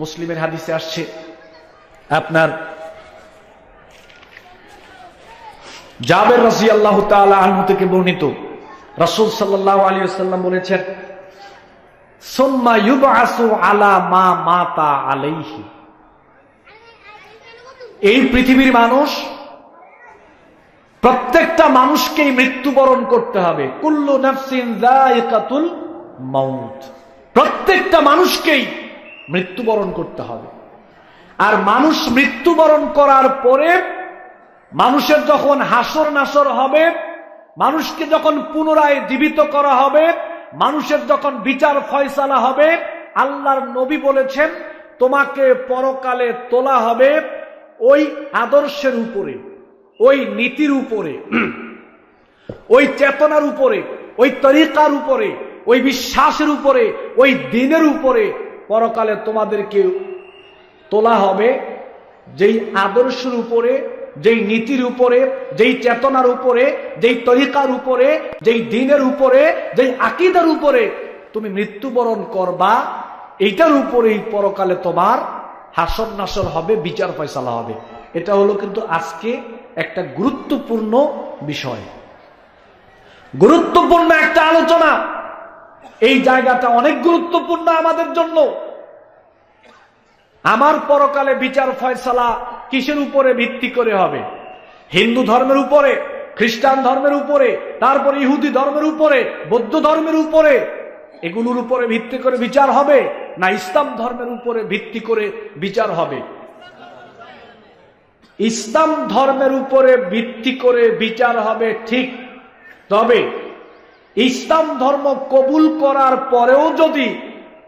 মুসলিমের হাদিসে আসছে, আপনার জাবের রাজি আল্লাহ আনহু থেকে বর্ণিত। রাসুল সাল্লাহ আলী সাল্লাম বলেছেন এই পৃথিবীর মানুষ, প্রত্যেকটা মানুষকেই মৃত্যুবরণ করতে হবে। কুল্লু নাফসিন প্রত্যেকটা মানুষকেই মৃত্যুবরণ করতে হবে। আর মানুষ মৃত্যুবরণ করার পরে মানুষের যখন হাসর নাসর হবে, মানুষকে যখন পুনরায় জীবিত করা হবে, মানুষের যখন বিচার ফয়সালা হবে, আল্লাহর নবী বলেছেন, তোমাকে পরকালে তোলা হবে ওই আদর্শের উপরে, ওই নীতির উপরে, ওই চেতনার উপরে, ওই তরিকার উপরে, ওই বিশ্বাসের উপরে, ওই দিনের উপরে পরকালে তোমাদেরকে তোলা হবে যেই আদর্শের উপরে, যেই নীতির উপরে, যেই চেতনার উপরে, যেই তরিকার উপরে, যেই দিনের উপরে, যেই আকিদার উপরে তুমি মৃত্যুবরণ করবা, এইটার উপরেই পরকালে তোমার হাসর নাসর হবে, বিচার ফয়সালা হবে। এটা হলো কিন্তু আজকে একটা গুরুত্বপূর্ণ বিষয়। গুরুত্বপূর্ণ একটা আলোচনা। এই জায়গাটা অনেক গুরুত্বপূর্ণ আমাদের জন্য। আমার পরকালে বিচার ফয়সালা কিসের উপরে ভিত্তি করে হবে? হিন্দু ধর্মের উপরে, খ্রিস্টান ধর্মের উপরে, তারপর ইহুদি ধর্মের উপরে, বৌদ্ধ ধর্মের উপরে, এগুলোর উপরে ভিত্তি করে বিচার হবে না ইসলাম ধর্মের উপরে ভিত্তি করে বিচার হবে? ইসলাম ধর্মের উপরে ভিত্তি করে বিচার হবে ঠিক তবে ইসলাম ধর্ম কবুল করার পরেও যদি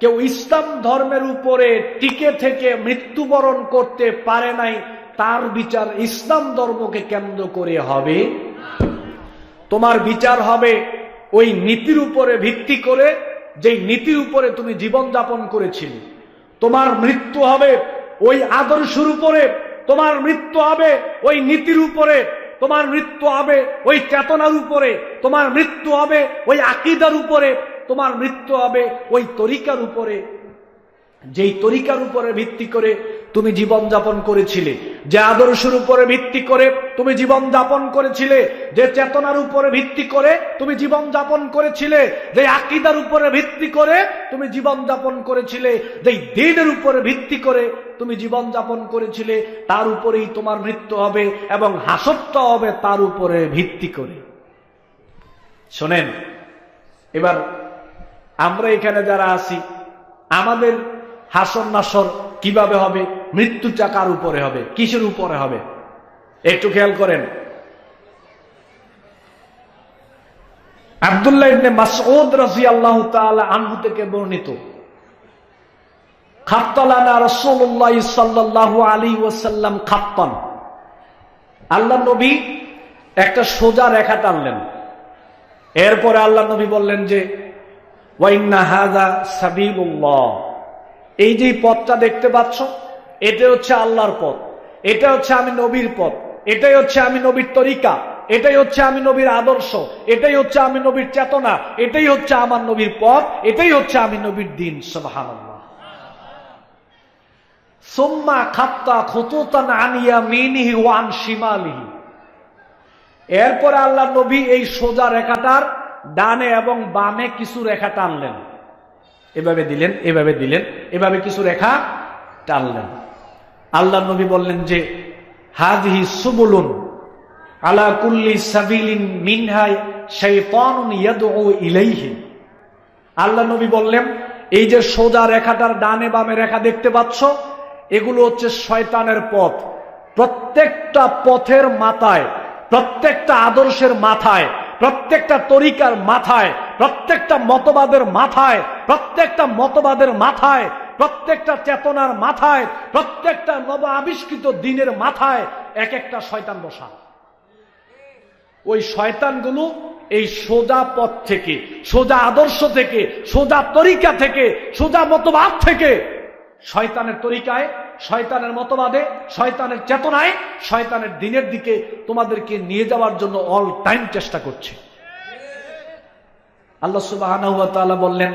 কেউ ইসলাম ধর্মের উপরে টিকে থেকে মৃত্যুবরণ করতে পারে নাই, তার বিচার ইসলাম ধর্মকে কেন্দ্র করে হবে। তোমার বিচার হবে ওই নীতির উপরে ভিত্তি করে, যেই নীতির উপরে তুমি জীবন যাপন করেছিলে। তোমার মৃত্যু হবে ওই আদর্শের উপরে, তোমার মৃত্যু হবে ওই নীতির উপরে তোমার মৃত্যু হবে ওই চেতনার উপরে, তোমার মৃত্যু হবে ওই আকিদার উপরে, তোমার মৃত্যু হবে ওই তরিকার উপরে। যেই তরিকার উপরে ভিত্তি করে তুমি জীবন যাপন করেছিলে। যে আদর্শের উপরে ভিত্তি করে তুমি জীবন যাপন করেছিলে, যে চেতনার উপরে ভিত্তি করে তুমি জীবন যাপন করেছিলে, যে আকিদার উপরে ভিত্তি করে তুমি জীবন যাপন করেছিলে, যে দিনের উপরে ভিত্তি করে তুমি জীবন যাপন করেছিলে, তার উপরেই তোমার মৃত্যু হবে এবং হাসত্ব হবে তার উপরে ভিত্তি করে। শোনেন, এবার আমরা এখানে যারা আছি, আমাদের হাসর নাসর কীভাবে হবে? মৃত্যু টাকার উপরে হবে। কিসের উপরে হবে? একটু খেয়াল করেন। আবদুল্লাহ ইবনে মাসউদ রাদিয়াল্লাহু তাআলা আনহু থেকে বর্ণিত, খাত্তালানা রাসূলুল্লাহ সাল্লাল্লাহু আলাইহি ওয়াসাল্লাম খাপ্পান আল্লাহ নবী একটা সোজা রেখা টানলেন। এরপরে আল্লাহ নবী বললেন যে ওয়াইন্না হাযা সাবিলুল্লাহ। এই যে পথটা দেখতে পাচ্ছ, এটা হচ্ছে আল্লাহর পথ। এটা হচ্ছে আমি নবীর পথ। এটাই হচ্ছে আমি নবীর তরিকা। এটাই হচ্ছে আমি নবীর আদর্শ। এটাই হচ্ছে আমি নবীর চেতনা। এটাই হচ্ছে আমার নবীর পথ। এটাই হচ্ছে আমি নবীর দিন। সুবহানাল্লাহ। সোম্মা আল্লাহ নবী এই সোজা রেখাটার ডানে এবং বামে কিছু রেখা টানলেন। এভাবে দিলেন এভাবে দিলেন, এভাবে কিছু রেখা টানলেন। আল্লাহ নবী বললেন যে হাজহি সুবুলুন আলা কুল্লি সাবিলিন মিনহাই শাইতানুন ইয়াদউ ইলাইহি। আল্লাহ নবী বললেন, এই যে সোজা রেখাটার ডানে বামে রেখা দেখতে পাচ্ছ, এগুলো হচ্ছে শয়তানের পথ। প্রত্যেকটা পথের মাথায়, প্রত্যেকটা আদর্শের মাথায় প্রত্যেকটা তরিকার মাথায়, প্রত্যেকটা মতবাদের মাথায়, প্রত্যেকটা মতবাদের মাথায়, প্রত্যেকটা চেতনার মাথায়, প্রত্যেকটা নব আবিষ্কৃত দিনের মাথায় এক একটা শয়তান বসা। ওই শয়তানগুলো এই সোজা পথ থেকে, সোজা আদর্শ থেকে, সোজা তরিকা থেকে, সোজা মতবাদ থেকে শয়তানের তরিকায় শয়তানের মতবাদে, শয়তানের চেতনায়, শয়তানের দিনের দিকে তোমাদেরকে নিয়ে যাওয়ার জন্য অল টাইম চেষ্টা করছে। আল্লাহ তাআলা বললেন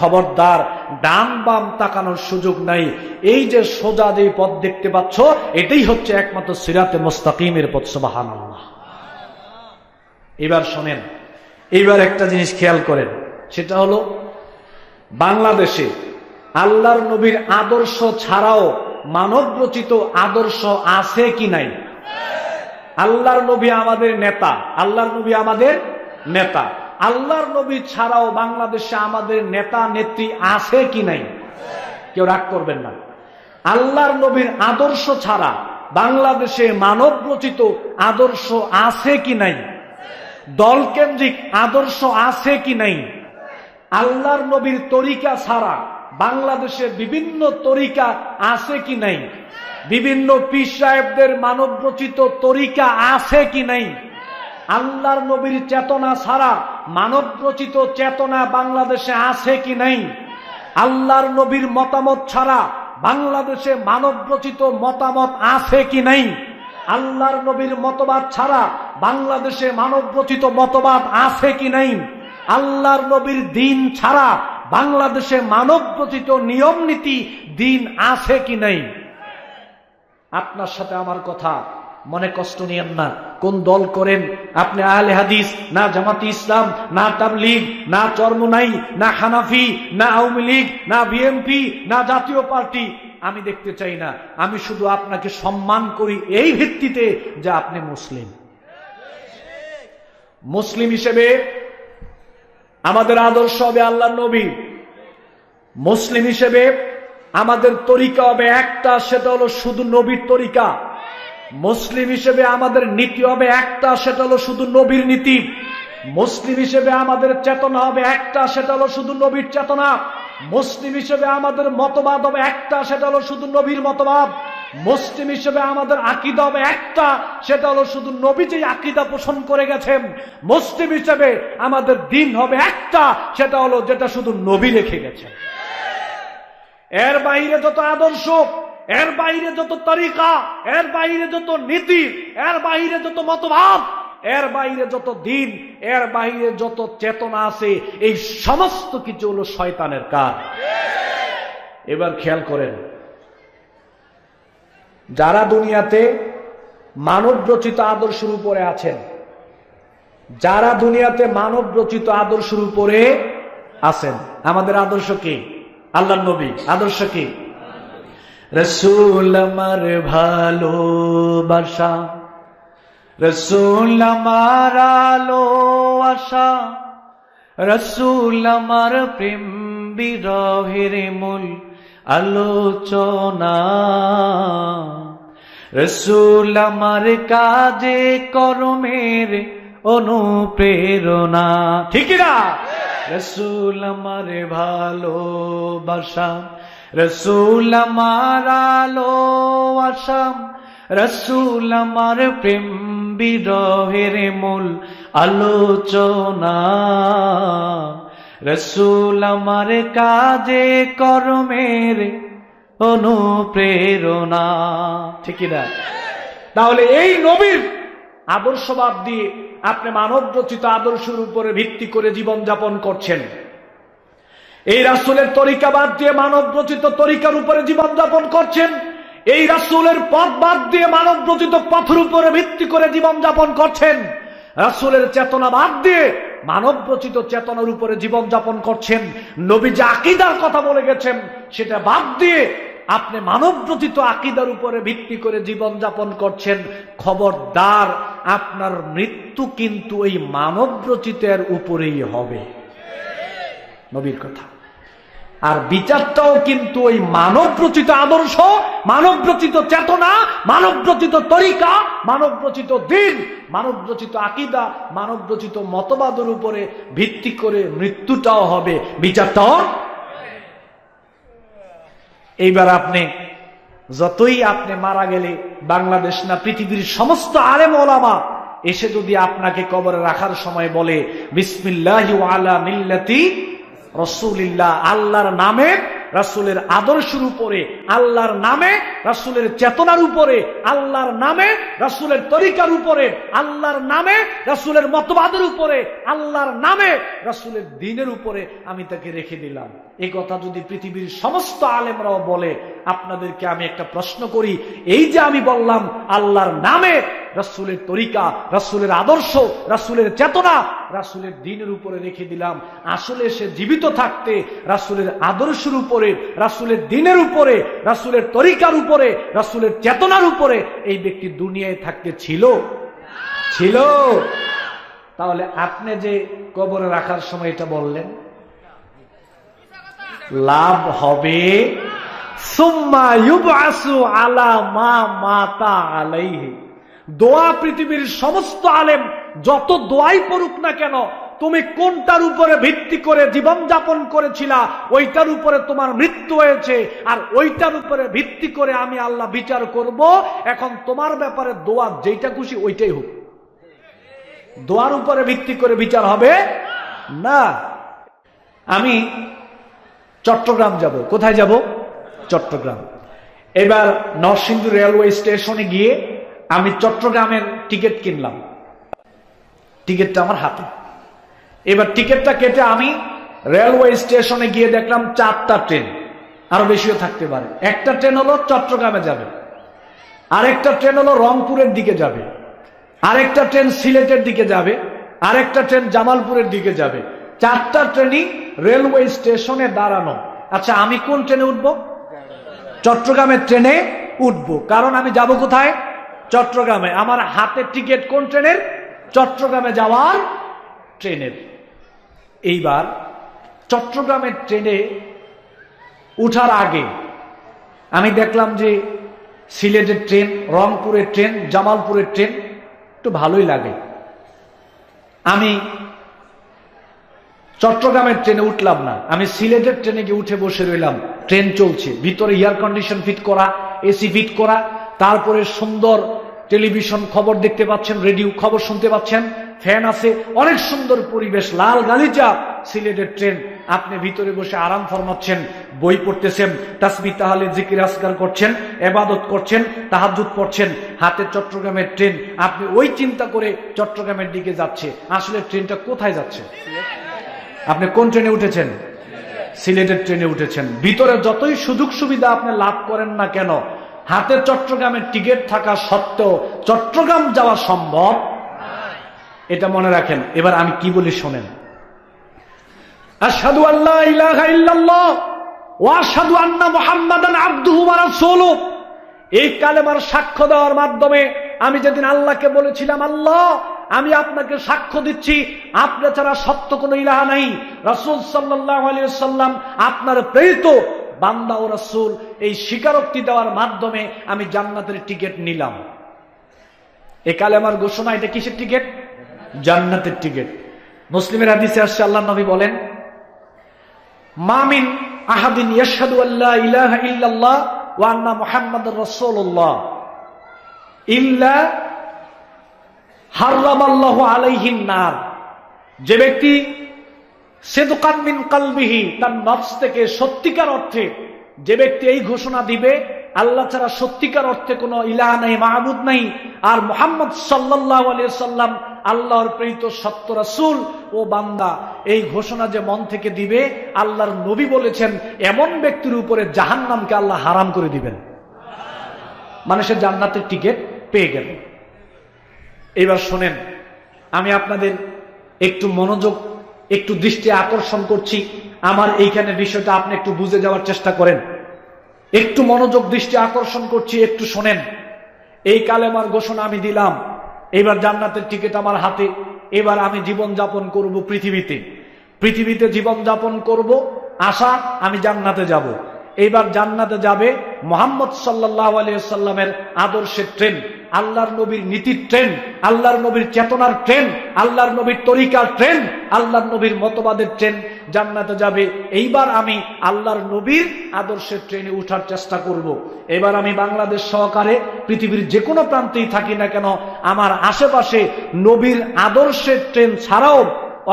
খবরদার, ডান বাম তাকানোর সুযোগ নাই। এই যে সোজা যে পথ দেখতে পাচ্ছ, এটাই হচ্ছে একমাত্র সিরাতে মোস্তাকিমের পথ সুবাহান এবার শোনেন এইবার একটা জিনিস খেয়াল করেন, সেটা হলো বাংলাদেশে আল্লাহর নবীর আদর্শ ছাড়াও মানব রচিত আদর্শ আছে কি নাই? আল্লাহর নবী আমাদের নেতা। আল্লাহর নবী আমাদের নেতা। আল্লাহর নবী ছাড়াও বাংলাদেশে আমাদের নেতা, নেত্রী আছে কি নাই? কেউ রাগ করবেন না। আল্লাহর নবীর আদর্শ ছাড়া বাংলাদেশে মানব রচিত আদর্শ আছে কি নাই? দলকেন্দ্রিক আদর্শ আছে কি নাই? আল্লাহর নবীর তরিকা ছাড়া বাংলাদেশে বিভিন্ন তরিকা আছে কি নাই? বিভিন্ন পীর সাহেবদের মানব রচিত তরিকা আছে কি নাই? আল্লাহর নবীর চেতনা ছাড়া মানব রচিত চেতনা বাংলাদেশে আছে কি নাই? আল্লাহর নবীর মতামত ছাড়া বাংলাদেশে মানব রচিত মতামত আছে কি নাই? আল্লাহর নবীর মতবাদ ছাড়া বাংলাদেশে মানব রচিত মতবাদ আছে কি নাই? আল্লাহর নবীর দিন ছাড়া বাংলাদেশে মানব রচিত নিয়ম নীতি দিন আছে কি নাই? আপনার সাথে আমার কথা মনে কষ্ট নিয়েন না। কোন দল করেন? আপনি আহলে হাদিস, না জামাতি ইসলাম, না তাবলিগ, না চর্মনাই, না হানাফি, না আওয়ামী লীগ, না বিএনপি, না জাতীয় পার্টি। আমি দেখতে চাই না। আমি শুধু আপনাকে সম্মান করি এই ভিত্তিতে যে আপনি মুসলিম। মুসলিম হিসেবে আমাদের আদর্শ হবে আল্লাহ নবী। মুসলিম হিসেবে আমাদের তরিকা হবে একটা, সেটা হলো শুধু নবীর তরিকা। মুসলিম হিসেবে আমাদের নীতি হবে একটা, সেটা হলো শুধু নবীর নীতি। মুসলিম হিসেবে আমাদের চেতনা হবে একটা, সেটা হলো শুধু নবীর চেতনা। মুসলিম হিসেবে আমাদের মতবাদ হবে একটা, সেটা হলো শুধু নবীর মতবাদ। মুসলিম হিসেবে আমাদের আকিদা হবে একটা, সেটা হলো শুধু নবী যে আকিদা পোষণ করে গেছেন, মুসলিম হিসেবে আমাদের দিন হবে একটা, সেটা হলো যেটা শুধু নবী রেখে গেছেন। এর বাইরে যত আদর্শ, এর বাইরে যত তরিকা, এর বাইরে যত নীতি, এর বাইরে যত মতবাদ, এর বাইরে যত দিন, এর বাইরে যত চেতনা আছে, এই সমস্ত কিছু হলো শয়তানের কাজ। এবার খেয়াল করেন যারা দুনিয়াতে মানব রচিত আদর্শের উপরে আছেন, যারা দুনিয়াতে মানব রচিত আদর্শের উপরে আছেন, আমাদের আদর্শ কি? আল্লাহ নবী, আদর্শ কি? রসুল আমার ভালোবাসা, রসুল আমার আলো আশা, রসুল আমার প্রেম বিরহের মূল আলোচনা। রসুল আমার কাজে, কর্মের অনুপ্রেরণা। ঠিক না? রসুল আমার ভালোবাসা, রসুল আমার আলো আসাম রসুল আমার প্রেম বিরহের মূল আলোচনা। রসুল আমার কাজে কর্মের অনুপ্রেরণা। ঠিক না তাহলে এই নবীর আদর্শবাদ দিয়ে আপনি মানব রচিত আদর্শের উপরে ভিত্তি করে জীবন যাপন করছেন। এই রাসুলের তরিকা বাদ দিয়ে মানব রচিত তরিকার উপরে জীবন যাপন করছেন। এই রাসুলের পথ বাদ দিয়ে মানব রচিত পথের উপরে ভিত্তি করে জীবন যাপন করছেন। রাসুলের চেতনা বাদ দিয়ে মানব রচিত চেতনার উপরে জীবন যাপন করছেন। নবী যে আকিদার কথা বলে গেছেন, সেটা বাদ দিয়ে আপনি মানব রচিত আকিদার উপরে ভিত্তি করে জীবন যাপন করছেন। খবরদার, আপনার মৃত্যু কিন্তু এই মানব রচিতের উপরেই হবে। নবীর কথা। আর বিচারটাও কিন্তু ওই মানব রচিত আদর্শ মানব রচিত চেতনা মানব রচিত তরিকা মানব রচিত দিন মানব রচিত আকিদা মানব রচিত মতবাদের উপরে ভিত্তি করে মৃত্যুটাও হবে। বিচারটাও এইবার আপনি যতই আপনি মারা গেলে বাংলাদেশ না, পৃথিবীর সমস্ত আলেম ওলামা এসে যদি আপনাকে কবরে রাখার সময় বলে, বিসমিল্লাহ আলা মিল্লাতি রসুলিল্লাহ আল্লাহর নামে রাসুলের আদর্শের উপরে, আল্লাহর নামে, রাসুলের চেতনার উপরে, আল্লাহর নামে, রাসুলের তরিকার উপরে, আল্লাহর নামে, রাসুলের মতবাদের উপরে, আল্লাহর নামে, রাসুলের দিনের উপরে আমি তাকে রেখে দিলাম। এই কথা যদি পৃথিবীর সমস্ত আলেমরাও বলে, আপনাদেরকে আমি একটা প্রশ্ন করি। এই যে আমি বললাম, আল্লাহর নামে রাসুলের তরিকা, রাসুলের আদর্শ, রাসুলের চেতনা, রাসুলের দিনের উপরে রেখে দিলাম। আসলে সে জীবিত থাকতে, রাসুলের আদর্শের উপরে, রাসুলের দিনের উপরে, রাসুলের তরিকার উপরে, রাসুলের চেতনার উপরে এই ব্যক্তি দুনিয়ায় থাকতে ছিল? ছিল। তাহলে আপনি যে কবরে রাখার সময় এটা বললেন? লাভ হবে। সুম্মা ইউবআসু আলা মা মাতা আলাইহি। দোয়া পৃথিবীর সমস্ত আলেম, যত দোয়াই পড়ুক না কেন, তুমি কোনটার উপরে ভিত্তি করে জীবন যাপন করেছিলা, ওইটার উপরে তোমার মৃত্যু হয়েছে, আর ওইটার উপরে ভিত্তি করে আমি আল্লাহ বিচার করব, এখন তোমার ব্যাপারে দোয়া যেটা খুশি ওইটাই হোক। দোয়ার উপরে ভিত্তি করে বিচার হবে? না। আমি চট্টগ্রাম যাব। কোথায় যাব? চট্টগ্রাম। এবার নরসিংদী রেলওয়ে স্টেশনে গিয়ে আমি চট্টগ্রামের টিকিট কিনলাম। টিকিটটা আমার হাতে। এবার টিকিটটা কেটে আমি রেলওয়ে স্টেশনে গিয়ে দেখলাম চারটা ট্রেন। আরও বেশিও থাকতে পারে। একটা ট্রেন হলো চট্টগ্রামে যাবে। আরেকটা ট্রেন হলো রংপুরের দিকে যাবে। আরেকটা ট্রেন সিলেটের দিকে যাবে। আরেকটা ট্রেন জামালপুরের দিকে যাবে। চারটা ট্রেনই রেলওয়ে স্টেশনে দাঁড়ানো। আচ্ছা আমি কোন ট্রেনে উঠবো? চট্টগ্রামের ট্রেনে উঠবো। কারণ আমি যাব কোথায়? চট্টগ্রামে। আমার হাতে টিকিট কোন ট্রেনের? চট্টগ্রামে যাওয়ার ট্রেনের। এইবার চট্টগ্রামের ট্রেনে উঠার আগে আমি দেখলাম যে সিলেটের ট্রেন, রংপুরের ট্রেন, জামালপুরের ট্রেন একটু ভালোই লাগে। আমি চট্টগ্রামের ট্রেনে উঠলাম না। আমি সিলেটের ট্রেনে গিয়ে উঠে বসে রইলাম। ট্রেন চলছে। ভিতরে এয়ার কন্ডিশন ফিট করা এসি ফিট করা তারপরে সুন্দর টেলিভিশন খবর দেখতে পাচ্ছেন, রেডিও খবর শুনতে পাচ্ছেন, ফ্যান আছে, অনেক সুন্দর পরিবেশ, লাল গালিচা। সিলেটের ট্রেন, আপনি ভিতরে বসে আরাম ফরমাচ্ছেন, বই পড়তেছেন তাসবি তাহলে জিকির আসগার করছেন, এবাদত করছেন তাহাজুদ পড়ছেন, হাতে চট্টগ্রামের ট্রেন, আপনি ওই চিন্তা করে চট্টগ্রামের দিকে যাচ্ছে। আসলে ট্রেনটা কোথায় যাচ্ছে? আপনি কোন ট্রেনে উঠেছেন? সিলেটের ট্রেনে উঠেছেন। ভিতরে যতই সুযোগ সুবিধা আপনি লাভ করেন না কেন হাতে চট্টগ্রামের টিকিট থাকা সত্ত্বেও চট্টগ্রাম যাওয়া সম্ভব? এটা মনে রাখেন। এবার আমি কি বলি শোনেন। আশহাদু আল্লাহ ইলাহা ইল্লাল্লাহ ওয়া আশহাদু আন্না মুহাম্মাদান আবদুহু ওয়া রাসূলুহু। এই কালেমার সাক্ষ্য দেওয়ার মাধ্যমে আমি যেদিন আল্লাহকে বলেছিলাম, আল্লাহ, আমি আপনাকে সাক্ষ্য দিচ্ছি। আপনার ছাড়া সত্য কোনো ইলাহা নাই। রাসূল সাল্লাল্লাহু আলাইহি সাল্লাম আপনার প্রেরিত বান্দা ও রাসূল, এই স্বীকারোক্তি দেওয়ার মাধ্যমে আমি জান্নাতের টিকিট নিলাম। এ কালেমার ঘোষণা, এটা কিসের টিকিট? জান্নাতের টিকিট। মুসলিমের হাদিসে আসছে, আল্লাহ নবী বলেন মামিন আহাদিন ইয়াশহাদু আল্লাহ ইলাহা ইল্লাল্লাহ ওয়া আন্না মুহাম্মাদুর রাসূলুল্লাহ ইল্লা হারামাল্লাহু আলাইহিন নার। যে ব্যক্তি সেদুকান মিন কালবিহি, তার নফস থেকে সত্যিকার অর্থে যে ব্যক্তি এই ঘোষণা দিবে, আল্লাহ ছাড়া সত্যিকার অর্থে কোনো ইলাহ নাই, মাহবুদ নাই। আর মোহাম্মদ সাল্লাহ সাল্লাম আল্লাহর প্রেরিত সত্য রাসুল ও বান্দা, এই ঘোষণা যে মন থেকে দিবে, আল্লাহর নবী বলেছেন, এমন ব্যক্তির উপরে জাহান্নামকে আল্লাহ হারাম করে দিবেন। মানুষের জান্নাতের টিকিট পেয়ে গেল। এবার শোনেন, আমি আপনাদের একটু মনোযোগ একটু দৃষ্টি আকর্ষণ করছি। আমার এইখানে বিষয়টা আপনি একটু বুঝে যাওয়ার চেষ্টা করেন। একটু মনোযোগ দৃষ্টি আকর্ষণ করছি, একটু শোনেন। এই কালেমার ঘোষণা আমি দিলাম। এবার জান্নাতের টিকিট আমার হাতে। এবার আমি জীবন যাপন করব পৃথিবীতে। পৃথিবীতে জীবন যাপন করব, আশা, আমি জান্নাতে যাব। এইবার জান্নাতে যাবে মোহাম্মদ সাল্লাহ আলিয়াল্লামের আদর্শের ট্রেন, আল্লাহর নবীর নীতির ট্রেন, আল্লাহর নবীর চেতনার ট্রেন, আল্লাহর নবীর তরিকার ট্রেন, আল্লাহর নবীর মতবাদের ট্রেন জান্নাতে যাবে এইবার আমি আল্লাহর নবীর আদর্শের ট্রেনে উঠার চেষ্টা করব। এবার আমি বাংলাদেশ সহকারে পৃথিবীর যে কোনো প্রান্তেই থাকি না কেন, আমার আশেপাশে নবীর আদর্শের ট্রেন ছাড়াও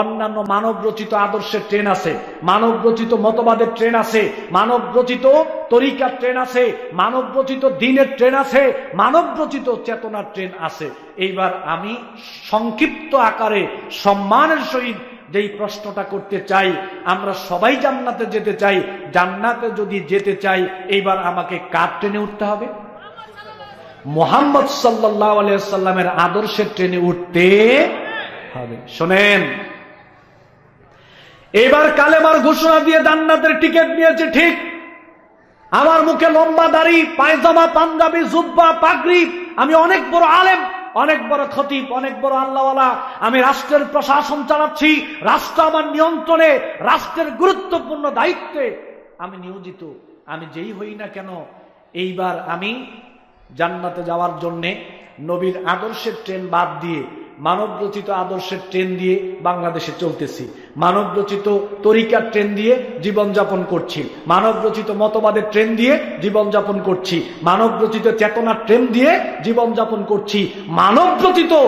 অন্যান্য মানব রচিত আদর্শের ট্রেন আছে মানব রচিত মতবাদের ট্রেন আছে মানব রচিত তরিকার ট্রেন আছে মানব রচিত দিনের ট্রেন আছে মানব রচিত চেতনার ট্রেন আছে। এইবার আমি সংক্ষিপ্ত আকারে সম্মানের সহিত যেই প্রশ্নটা করতে চাই, আমরা সবাই জান্নাতে যেতে চাই, জান্নাতে যদি যেতে চাই, এইবার আমাকে কার ট্রেনে উঠতে হবে? মোহাম্মদ সাল্লাহ আলিয়াল্লামের আদর্শের ট্রেনে উঠতে হবে। শোনেন এবার কালেমার ঘোষণা দিয়ে জান্নাতের টিকিট নিয়েছে ঠিক। আমার মুখে লম্বা দাড়ি, পায়জামা, পাঞ্জাবি, জুব্বা, পাগড়ি। আমি অনেক বড় আলেম, অনেক বড় খতিব, অনেক বড় আল্লাহওয়ালা। আমি রাষ্ট্রের প্রশাসন চালাচ্ছি, রাষ্ট্র আমার নিয়ন্ত্রণে, রাষ্ট্রের গুরুত্বপূর্ণ দায়িত্বে। আমি নিয়োজিত, আমি যেই হই না কেন, এইবার আমি জান্নাতে যাওয়ার জন্যে নবীর আদর্শের ট্রেন বাদ দিয়ে মানব রচিত আদর্শের ট্রেন দিয়ে বাংলাদেশে চলতেছি। মানব রচিত তরিকার ট্রেন দিয়ে জীবনযাপন করছি। মানব রচিত মতবাদের ট্রেন দিয়ে জীবনযাপন করছি। মানব রচিত চেতনার ট্রেন দিয়ে জীবনযাপন করছি। মানব রচিত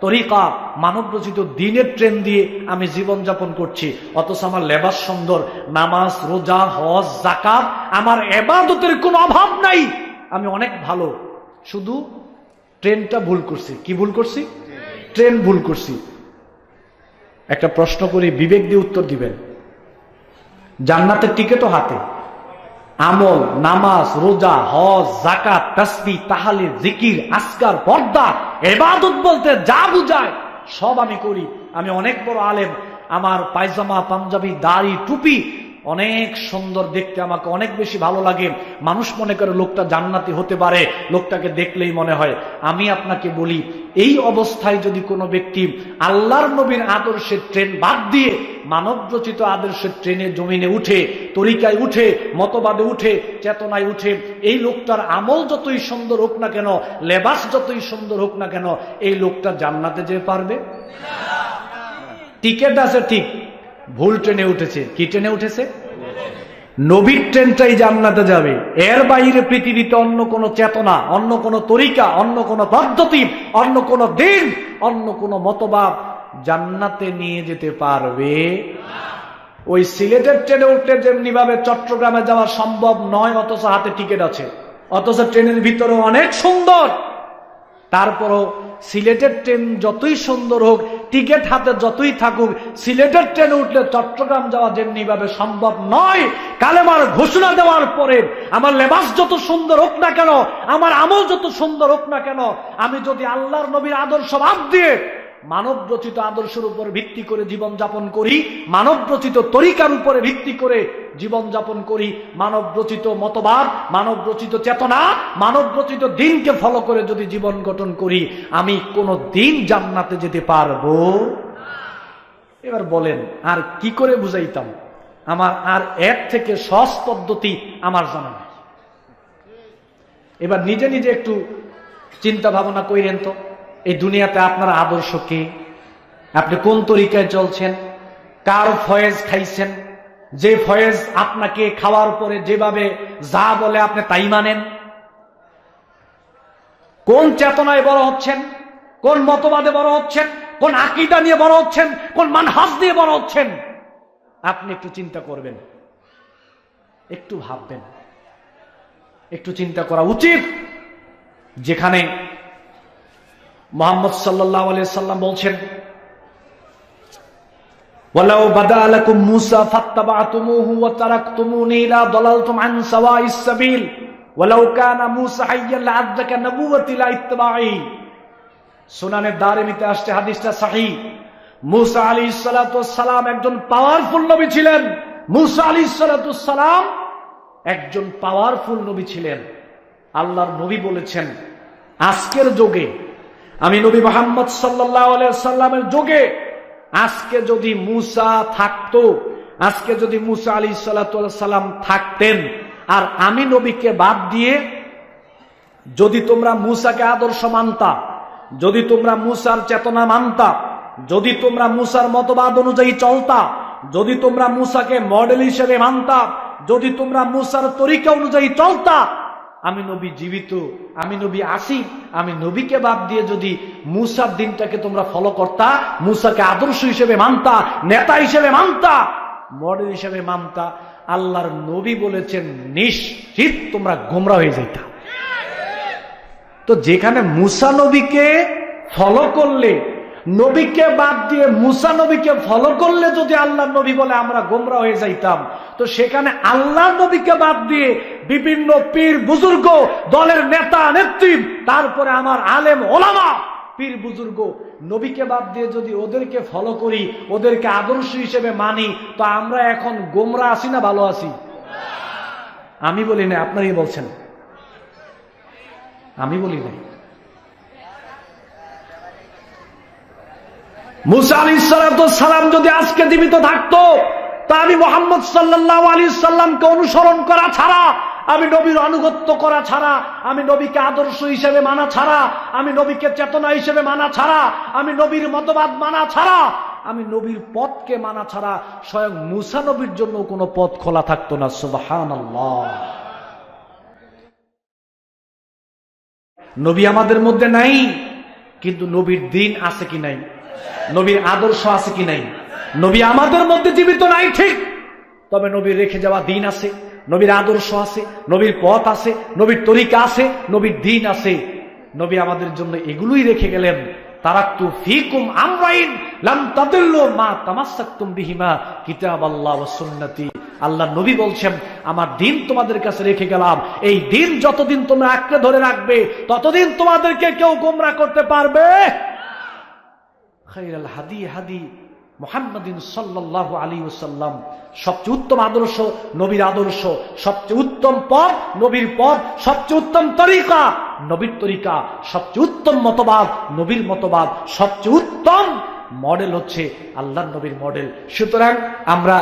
তরিকা মানব রচিত দিনের ট্রেন দিয়ে আমি জীবনযাপন করছি। অথচ আমার লেবাস সুন্দর নামাজ রোজা হজ জাকাত আমার এবাদতের কোনো অভাব নাই। আমি অনেক ভালো। শুধু ট্রেনটা ভুল করছি। কি ভুল করছি? ট্রেন ভুল করছি। একটা প্রশ্ন করি, বিবেক দিয়ে উত্তর দিবেন। জান্নাতের টিকে তো হাতে। আমল, নামাজ, রোজা, হজ জাকাত তসবি তাহালে জিকির আসকার পর্দা, এবাদত বলতে যা বুঝায়, সব আমি করি। আমি অনেক বড় আলেম। আমার পায়জামা, পাঞ্জাবি, দাড়ি, টুপি অনেক সুন্দর দেখতে, আমাকে অনেক বেশি ভালো লাগে। মানুষ মনে করে লোকটা জান্নাতি হতে পারে, লোকটাকে দেখলেই মনে হয়। আমি আপনাকে বলি, এই অবস্থায় যদি কোনো ব্যক্তি আল্লাহর নবীর আদর্শের ট্রেন বাদ দিয়ে মানব রচিত আদর্শের ট্রেনে, জমিনে উঠে, তরিকায় উঠে, মতবাদে উঠে, চেতনায় উঠে, এই লোকটার আমল যতই সুন্দর হোক না কেন, লেবাস যতই সুন্দর হোক না কেন, এই লোকটা জান্নাতে যে পারবে? টিকেট আছে ঠিক। ভুল ট্রেনে উঠেছে। কি ট্রেনে উঠেছে? নবীর ট্রেনটাই জান্নাতে যাবে। এর বাইরে পৃথিবীতে অন্য কোন চেতনা, অন্য কোন তরিকা, অন্য কোন পদ্ধতি, অন্য কোন দিন, অন্য কোন মতবাদ জান্নাতে নিয়ে যেতে পারবে। ওই সিলেটের ট্রেনে উঠলে যেমনি ভাবে চট্টগ্রামে যাওয়া সম্ভব নয়, অথচ হাতে টিকিট আছে। অথচ ট্রেনের ভিতরে অনেক সুন্দর। তারপরও সিলেটের ট্রেন যতই সুন্দর হোক, টিকিট হাতে যতই থাকুক, সিলেটের ট্রেনে উঠলে চট্টগ্রাম যাওয়া যেমনি ভাবে সম্ভব নয়। কালেমার ঘোষণা দেওয়ার পরে আমার লেবাস যত সুন্দর হোক না কেন, আমার আমল যত সুন্দর হোক না কেন, আমি যদি আল্লাহর নবীর আদর্শ বাদ দিয়ে মানব রচিত আদর্শের উপর ভিত্তি করে জীবন যাপন করি মানব রচিত তরিকার উপরে ভিত্তি করে জীবন যাপন করি মানব রচিত মতবাদ মানব রচিত চেতনা মানব রচিত দিনকে ফলো করে যদি জীবন গঠন করি, আমি কোনো দিন জান্নাতে যেতে পারব? এবার বলেন, আর কি করে বুঝাইতাম? আমার, আর এর থেকে সহজ পদ্ধতি আমার জানা নাই। এবার নিজে নিজে একটু চিন্তা ভাবনা কইরেন তো, এই দুনিয়াতে আপনার আদর্শ কে? আপনি কোন তরিকায় চলছেন? কার ফয়েজ খাইছেন? যে ফয়েজ আপনাকে খাওয়ার পরে যেভাবে যা বলে আপনি তাই মানেন। কোন চেতনায় বড় হচ্ছেন? কোন মতবাদে বড় হচ্ছেন? কোন আকিদা নিয়ে বড় হচ্ছেন? কোন মানহাজ দিয়ে বড় হচ্ছেন? আপনি একটু চিন্তা করবেন। একটু ভাববেন। একটু চিন্তা করা উচিত। যেখানে মোহাম্মদ সাল্লাহ সাল্লাম বলছেন ولو بدا لكم موسى فاتبعتموه وتركتموني لا ضللتم عن سواء السبيل ولو كان موسى حيا لعدك نبوتي لا اتباعي সুনানের দারেমিতে আসছে হাদিসটা সাহি মুসা আলী সালাম একজন পাওয়ারফুল নবী ছিলেন মুসা আলী সালাম একজন পাওয়ারফুল নবী ছিলেন আল্লাহর নবী বলেছেন আজকের যুগে আমি নবী মোহাম্মদ সাল্লাহ সাল্লামের যুগে আজকে যদি মুসা থাকতো, আজকে যদি মুসা আলী সাল্লাম থাকতেন, আর আমি নবীকে বাদ দিয়ে যদি তোমরা মুসাকে আদর্শ মানতা, যদি তোমরা মুসার চেতনা মানতা, যদি তোমরা মুসার মতবাদ অনুযায়ী চলতা, যদি তোমরা মুসাকে মডেল হিসেবে মানতা, যদি তোমরা মুসার তরিকা অনুযায়ী চলতা আমি নবী জীবিত, আমি নবী আসি আমি নবীকে বাদ দিয়ে যদি মুসার দিনটাকে তোমরা ফলো করতা, মুসাকে আদর্শ হিসেবে মানতা, নেতা হিসেবে মানতা মডেল হিসেবে মানতা, আল্লাহর নবী বলেছেন, নিশ্চিত তোমরা গোমরা হয়ে যাইতা। তো যেখানে মুসা নবীকে ফলো করলে নবীকে বাদ দিয়ে মুসা নবীকে ফলো করলে যদি আল্লাহ নবী বলে, আমরা গোমরা হয়ে যাইতাম। তো সেখানে আল্লাহ নবীকে বাদ দিয়ে বিভিন্ন পীর বুজুর্গ, দলের নেতা, নেত্রী, তারপরে আমার আলেম, ওলামা, পীর বুজুর্গ, নবীকে বাদ দিয়ে যদি ওদেরকে ফলো করি, ওদেরকে আদর্শ হিসেবে মানি, তো আমরা এখন গোমরা আছি না ভালো আছি? আমি বলি না আপনারই বলছেন। আমি বলি নাই। মুসা আলী সালাম যদি আজকে জীবিত থাকতো, তা আমি মোহাম্মদ সাল্লাহ আলী সাল্লামকে অনুসরণ করা ছাড়া, আমি নবীর আনুগত্য করা ছাড়া, আমি নবীকে আদর্শ হিসেবে মানা ছাড়া, আমি নবীকে চেতনা হিসেবে মানা ছাড়া, আমি নবীর মতবাদ মানা ছাড়া, আমি নবীর পথকে মানা ছাড়া, স্বয়ং মুসা নবীর জন্য কোনো পথ খোলা থাকতো না। সুবাহান নবী আমাদের মধ্যে নাই, কিন্তু নবীর দিন আছে কি নাই? নবীর আদর্শ আছে কি নাই? নবী আমাদের মধ্যে জীবিত নাই ঠিক। তবে নবীর রেখে যাওয়া দিন আছে, নবীর আদর্শ আছে, নবীর পথ আছে, নবীর তরিকা আছে, নবীর দিন আছে। নবী আমাদের জন্য এগুলোই রেখে গেলেন। ফিকুম আমরাইন লাম মা বিহিমা কিতাব আল্লাহ সুন্নতি। আল্লাহ নবী বলছেন, আমার দিন তোমাদের কাছে রেখে গেলাম। এই দিন যতদিন তোমরা আঁকড়ে ধরে রাখবে, ততদিন তোমাদেরকে কেউ গোমরা করতে পারবে। খাইরাল হাদি হাদি মোহাম্মদিন সাল্লাহ আলী ওসাল্লাম সবচেয়ে উত্তম আদর্শ নবীর আদর্শ, সবচেয়ে উত্তম পথ নবীর পথ, সবচেয়ে উত্তম তরিকা নবীর তরিকা, সবচেয়ে উত্তম মতবাদ নবীর মতবাদ, সবচেয়ে উত্তম মডেল হচ্ছে আল্লাহ নবীর মডেল। সুতরাং আমরা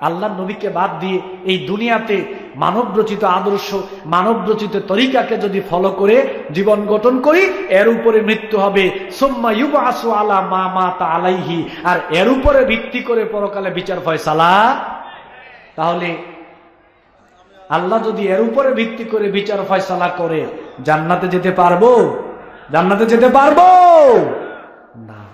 আল্লাহ নবীকে বাদ দিয়ে এই দুনিয়াতে মানব রচিত আদর্শ মানব রচিত তরিকাকে যদি ফলো করে জীবন গঠন করি, এর উপরে মৃত্যু হবে। সোম্মা ইউবাসু আলা মা মা তা আলাইহি। আর এর উপরে ভিত্তি করে পরকালে বিচার ফয়সালা তাহলে আল্লাহ যদি এর উপরে ভিত্তি করে বিচার ফয়সালা করে, জান্নাতে যেতে পারব? জান্নাতে যেতে পারব? না।